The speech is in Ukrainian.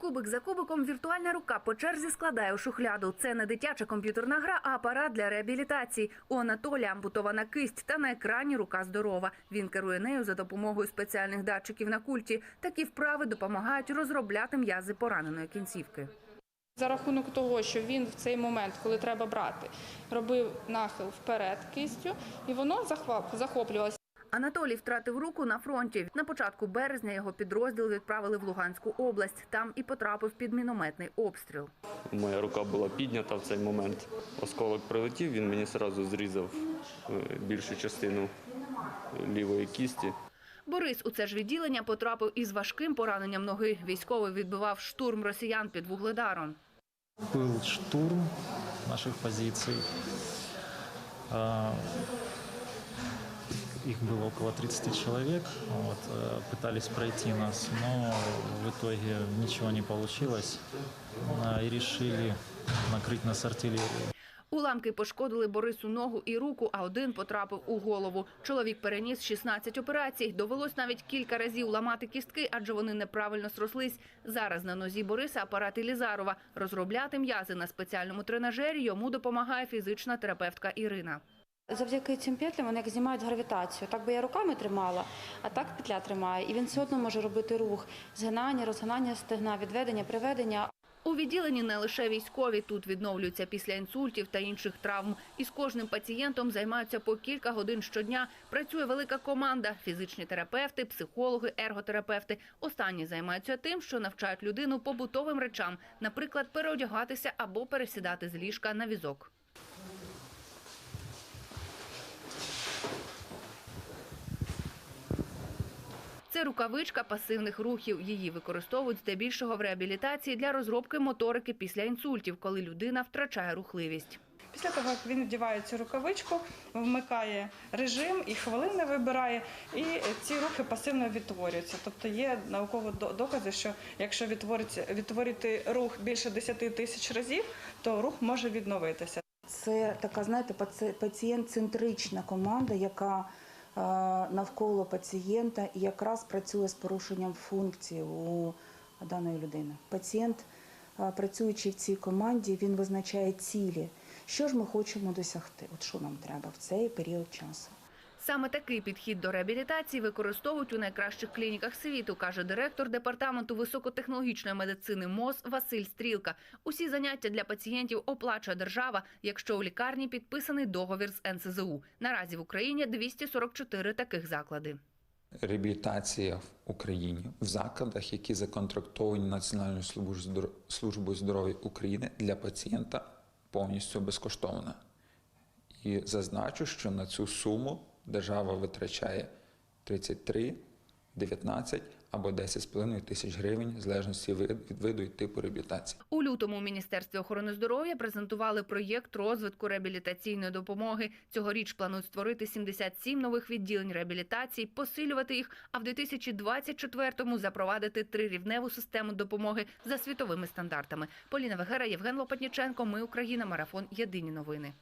Кубик за кубиком віртуальна рука по черзі складає у шухляду. Це не дитяча комп'ютерна гра, а апарат для реабілітації. У Анатолія ампутована кисть та на екрані рука здорова. Він керує нею за допомогою спеціальних датчиків на культі. Такі вправи допомагають розробляти м'язи пораненої кінцівки. За рахунок того, що він в цей момент, коли треба брати, робив нахил вперед кистю, і воно захоплювалося. Анатолій втратив руку на фронті. На початку березня його підрозділ відправили в Луганську область. Там і потрапив під мінометний обстріл. Моя рука була піднята в цей момент. Осколок прилетів, він мені одразу зрізав е, більшу частину лівої кісті. Борис у це ж відділення потрапив із важким пораненням ноги. Військовий відбивав штурм росіян під вугледаром. Был штурм наших позиций А, Их было около 30 человек. Вот, э, пытались пройти нас, но в итоге ничего не получилось. А, И решили накрыть нас артиллерией. Уламки пошкодили Борису ногу і руку, а один потрапив у голову. Чоловік переніс 16 операцій. Довелось навіть кілька разів ламати кістки, адже вони неправильно срослись. Зараз на нозі Бориса апарат Ілізарова. Розробляти м'язи на спеціальному тренажері йому допомагає фізична терапевтка Ірина. Завдяки цим петлям вони як знімають гравітацію. Так би я руками тримала, а так петля тримає. І він все одно може робити рух, згинання, розгинання стегна, відведення, приведення. У відділенні не лише військові тут відновлюються після інсультів та інших травм. І з кожним пацієнтом займаються по кілька годин щодня. Працює велика команда: фізичні терапевти, психологи, ерготерапевти. Останні займаються тим, що навчають людину побутовим речам, наприклад, переодягатися або пересідати з ліжка на візок. Це рукавичка пасивних рухів. Її використовують здебільшого в реабілітації для розробки моторики після інсультів, коли людина втрачає рухливість. Після того, як він вдіває цю рукавичку, вмикає режим і хвилини вибирає, і ці рухи пасивно відтворюються. Тобто є наукові докази, що якщо відтворити рух більше 10 тисяч разів, то рух може відновитися. Це така, знаєте, паці- пацієнт-центрична команда, яка навколо пацієнта і якраз працює з порушенням функції у даної людини. Пацієнт, е, працюючи в цій команді, він визначає цілі. Що ж ми хочемо досягти? От що нам треба в цей період часу. Саме такий підхід до реабілітації використовують у найкращих клініках світу, каже директор департаменту високотехнологічної медицини МОЗ Василь Стрілка. Усі заняття для пацієнтів оплачує держава, якщо у лікарні підписаний договір з НСЗУ. Наразі в Україні 244 таких заклади. реабілітація в Україні в закладах, які законтрактовані Національною службою здоро- службою здоров'я України для пацієнта повністю безкоштовна. І зазначу, що на цю суму держава витрачає 33, 19 або 10,5 тисяч гривень, в залежності від виду і типу реабілітації. У лютому у Міністерстві охорони здоров'я презентували проєкт розвитку реабілітаційної допомоги. Цьогоріч планують створити 77 нових відділень реабілітації, посилювати їх, а в 2024-му запровадити трирівневу систему допомоги за світовими стандартами. Поліна Вегера, Євген Лопатніченко. Ми Україна. Марафон. Єдині новини.